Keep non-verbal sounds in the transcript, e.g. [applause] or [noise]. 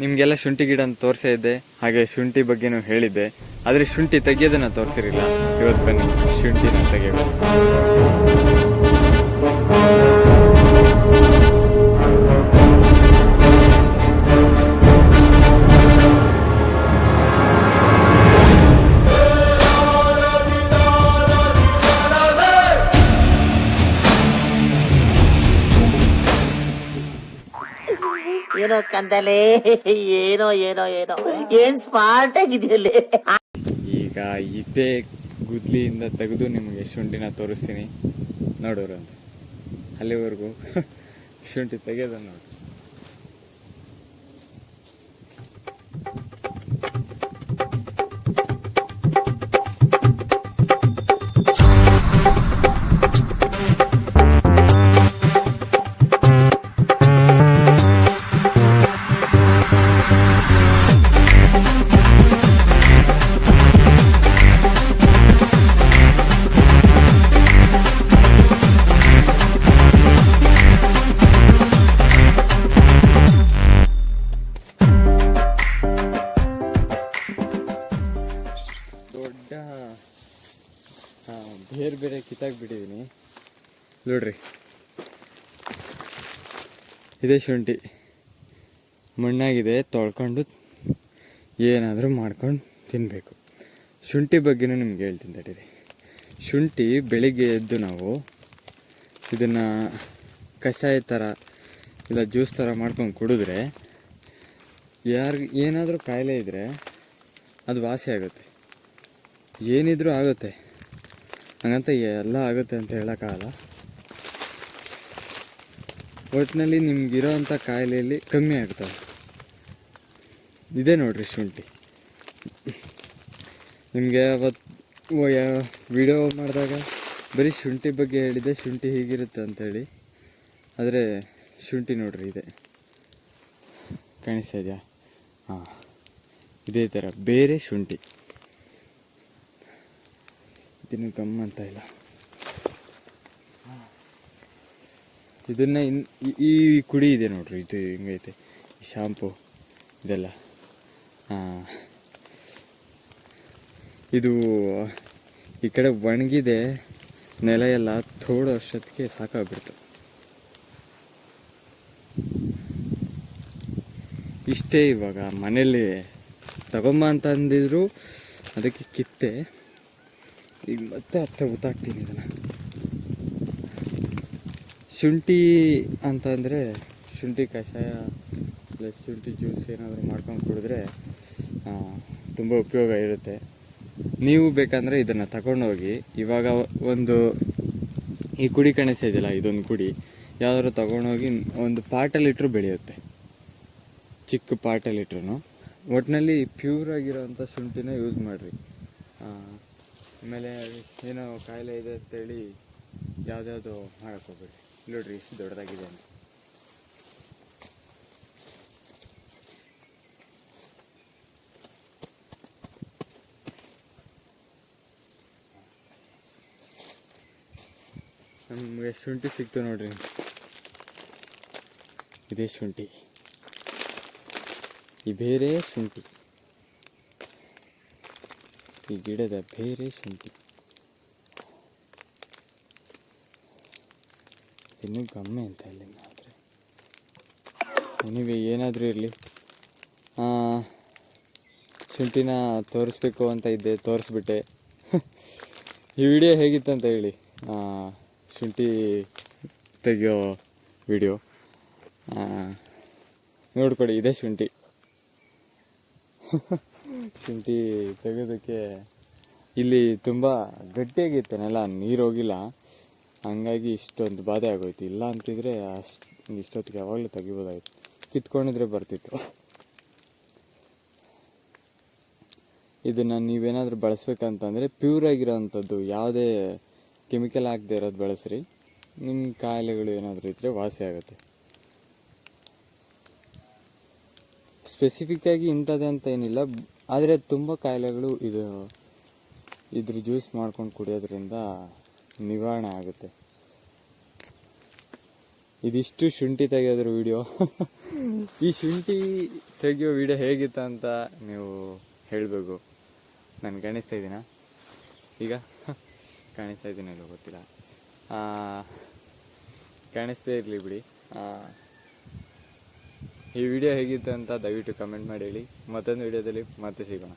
ನಿಮಗೆಲ್ಲ ಶುಂಠಿ ಗಿಡ ತೋರಿಸೇ ಇದ್ದೆ ಹಾಗೆ ಶುಂಠಿ ಬಗ್ಗೆನೂ ಹೇಳಿದ್ದೆ. ಆದರೆ ಶುಂಠಿ ತೆಗೆಯೋದನ್ನ ತೋರಿಸಿರಲಿಲ್ಲ. ಇವತ್ತು ಬನ್ನಿ, ಶುಂಠಿನ ತೆಗೆಯೋದು ಏನೋ ಕಂದಲೇ, ಏನೋ ಏನೋ ಏನೋ. ಏನ್ ಸ್ಮಾರ್ಟ್ ಆಗಿದೆಯಲ್ಲಿ. ಈಗ ಇದೇ ಗುದ್ಲಿಯಿಂದ ತೆಗೆದು ನಿಮಗೆ ಶುಂಠಿನ ತೋರಿಸ್ತೀನಿ. ನೋಡೋರು ಅಂತ ಅಲ್ಲಿವರೆಗೂ [laughs] ಶುಂಠಿ ತೆಗೆಯೋದ ನೋಡಿ. ಬೇರೆ ಬೇರೆ ಕಿತ್ತಾಕ್ಬಿಟ್ಟಿದ್ದೀನಿ ನೋಡ್ರಿ. ಇದೇ ಶುಂಠಿ. ಮಣ್ಣಾಗಿದೆ, ತೊಳ್ಕೊಂಡು ಏನಾದರೂ ಮಾಡ್ಕೊಂಡು ತಿನ್ನಬೇಕು ಶುಂಠಿ ಬಗ್ಗೆನೂ ನಿಮ್ಗೆ ಹೇಳ್ತೀನಿ ತಡೀರಿ. ಶುಂಠಿ ಬೆಳಿಗ್ಗೆ ಎದ್ದು ನಾವು ಇದನ್ನು ಕಷಾಯ ಥರ ಇಲ್ಲ ಜ್ಯೂಸ್ ಥರ ಮಾಡ್ಕೊಂಡು ಕುಡಿದ್ರೆ ಯಾರಿಗೆ ಏನಾದರೂ ಕಾಯಿಲೆ ಇದ್ದರೆ ಅದು ವಾಸಿ ಆಗುತ್ತೆ. ಏನಿದ್ರೂ ಆಗುತ್ತೆ. ಹಂಗಂತ ಎಲ್ಲ ಆಗುತ್ತೆ ಅಂತ ಹೇಳೋಕ್ಕಾಗಲ್ಲ. ಒಟ್ಟಿನಲ್ಲಿ ನಿಮ್ಗಿರೋ ಅಂಥ ಕಾಯಿಲೆಯಲ್ಲಿ ಕಮ್ಮಿ ಆಗ್ತವೆ. ಇದೇ ನೋಡಿರಿ ಶುಂಠಿ. ನಿಮಗೆ ಅವತ್ತು ವಿಡಿಯೋ ಮಾಡಿದಾಗ ಬರೀ ಶುಂಠಿ ಬಗ್ಗೆ ಹೇಳಿದೆ ಶುಂಠಿ ಹೀಗಿರುತ್ತೆ ಅಂತೇಳಿ. ಆದರೆ ಶುಂಠಿ ನೋಡ್ರಿ ಇದೆ. ಕಾಣಿಸ್ತಾ ಇದೆಯಾ? ಹಾಂ, ಇದೇ ಥರ ಬೇರೆ ಶುಂಠಿ. ಇದನ್ನು ಗಮ್ ಅಂತ ಇಲ್ಲ. ಇದನ್ನ ಈ- ಕುಡಿ ಇದೆ ನೋಡ್ರಿ, ಇದು ಹಿಂಗೈತೆ, ಈ ಶಾಂಪು ಇದೆಲ್ಲ. ಇದು, ಈ ಕಡೆ ಒಣಗಿದೆ ನೆಲ ಎಲ್ಲ ಥೋಡ ವರ್ಷಕ್ಕೆ ಸಾಕಾಗ್ಬಿಡ್ತು. ಇಷ್ಟೇ ಇವಾಗ ಮನೇಲಿ ತಗೊಂಬ ಅಂತಂದಿದ್ರು ಅದಕ್ಕೆ ಕಿತ್ತೆ. ಈಗ ಮತ್ತೆ ಹತ್ತ ಗೊತ್ತಾಗ್ತೀನಿ ಇದನ್ನು. ಶುಂಠಿ ಅಂತಂದರೆ ಶುಂಠಿ ಕಷಾಯ ಪ್ಲಸ್ ಶುಂಠಿ ಜ್ಯೂಸ್ ಏನಾದರೂ ಮಾಡ್ಕೊಂಡು ಕುಡಿದ್ರೆ ತುಂಬ ಉಪಯೋಗ ಇರುತ್ತೆ. ನೀವು ಬೇಕಂದರೆ ಇದನ್ನು ತಗೊಂಡೋಗಿ, ಇವಾಗ ಒಂದು ಈ ಕುಡಿ ಕಣಸ ಇದೆಯಲ್ಲ ಇದೊಂದು ಕುಡಿ, ಯಾವ್ದಾದ್ರು ತಗೊಂಡೋಗಿ ಒಂದು ಪಾಟಲ್ಲಿಟ್ರು ಬೆಳೆಯುತ್ತೆ. ಚಿಕ್ಕ ಪಾಟಲ್ಲಿಟ್ರು ಒಟ್ಟಿನಲ್ಲಿ ಪ್ಯೂರ್ ಆಗಿರೋವಂಥ ಶುಂಠಿನ ಯೂಸ್ ಮಾಡಿರಿ. ಆಮೇಲೆ ಏನೋ ಕಾಯಿಲೆ ಇದೆ ಅಂತೇಳಿ ಯಾವುದ್ಯಾವುದು ಮಾಡಕ್ಕೆ ಹೋಗ್ಬೇಡಿ. ನೋಡ್ರಿ ಇಷ್ಟು ದೊಡ್ಡದಾಗಿದೆ ಅಂತ. ನಮಗೆ ಶುಂಠಿ ಸಿಕ್ತು ನೋಡ್ರಿ. ಇದೇ ಶುಂಠಿ. ಈ ಬೇರೆ ಶುಂಠಿ. ಈ ಗಿಡದ ಬೇರೆ ಶುಂಠಿ. ಇನ್ನೂ ಗಮ್ಮೆ ಅಂತ ಇಲ್ಲಿ ಆದರೆ ನೀವೇ ಏನಾದರೂ ಇರಲಿ. ಶುಂಠಿನ ತೋರಿಸ್ಬೇಕು ಅಂತ ಇದ್ದೆ, ತೋರಿಸ್ಬಿಟ್ಟೆ. ಈ ವಿಡಿಯೋ ಹೇಗಿತ್ತು ಅಂತ ಹೇಳಿ. ಶುಂಠಿ ತೆಗೆಯೋ ವಿಡಿಯೋ. ನೋಡ್ಕೊಡಿ ಇದೇ ಶುಂಠಿ. ಶುಂಠಿ ತೆಗೆಯೋದಕ್ಕೆ ಇಲ್ಲಿ ತುಂಬ ಗಟ್ಟಿಯಾಗಿತ್ತು ನೆಲ ನೀರು ಹೋಗಿಲ್ಲ. ಹಂಗಾಗಿ ಇಷ್ಟೊಂದು ಬಾಧೆ ಆಗೋಯ್ತು. ಇಲ್ಲ ಅಂತಿದ್ರೆ ಅಷ್ಟು, ಇಷ್ಟೊತ್ತಿಗೆ ಯಾವಾಗಲೂ ತೆಗಿಬೋದಾಗಿತ್ತು ಕಿತ್ಕೊಂಡಿದ್ರೆ ಬರ್ತಿತ್ತು. ಇದನ್ನು ನೀವೇನಾದರೂ ಬಳಸ್ಬೇಕಂತಂದರೆ ಪ್ಯೂರ್ ಆಗಿರೋವಂಥದ್ದು ಯಾವುದೇ ಕೆಮಿಕಲ್ ಆಗದೆ ಇರೋದು ಬಳಸ್ರಿ. ನಿಮ್ಮ ಕಾಯಿಲೆಗಳು ಏನಾದರೂ ಇದ್ದರೆ ವಾಸಿ ಆಗುತ್ತೆ. ಸ್ಪೆಸಿಫಿಕ್ಕಾಗಿ ಇಂಥದ್ದೇ ಅಂತ ಏನಿಲ್ಲ. ಆದರೆ ತುಂಬ ಕಾಯಿಲೆಗಳು ಇದು, ಇದ್ರ ಜ್ಯೂಸ್ ಮಾಡ್ಕೊಂಡು ಕುಡಿಯೋದ್ರಿಂದ ನಿವಾರಣೆ ಆಗುತ್ತೆ. ಇದಿಷ್ಟು ಶುಂಠಿ ತೆಗೆಯೋದ್ರ ವಿಡಿಯೋ ಈ ಶುಂಠಿ ತೆಗೆಯೋ ವಿಡಿಯೋ ಹೇಗಿತ್ತು ಅಂತ ನೀವು ಹೇಳಬೇಕು. ನಾನು ಕಾಣಿಸ್ತಾ ಇದ್ದೀನ? ಈಗ ಕಾಣಿಸ್ತಾ ಇದ್ದೀನಲ್ಲೋ ಗೊತ್ತಿಲ್ಲ. ಕಾಣಿಸ್ತೇ ಇರಲಿ ಬಿಡಿ. ಈ ವಿಡಿಯೋ ಹೇಗಿತ್ತು ಅಂತ ದಯವಿಟ್ಟು ಕಮೆಂಟ್ ಮಾಡಿ ಹೇಳಿ. ಮತ್ತೊಂದು ವಿಡಿಯೋದಲ್ಲಿ ಮತ್ತೆ ಸಿಗೋಣ.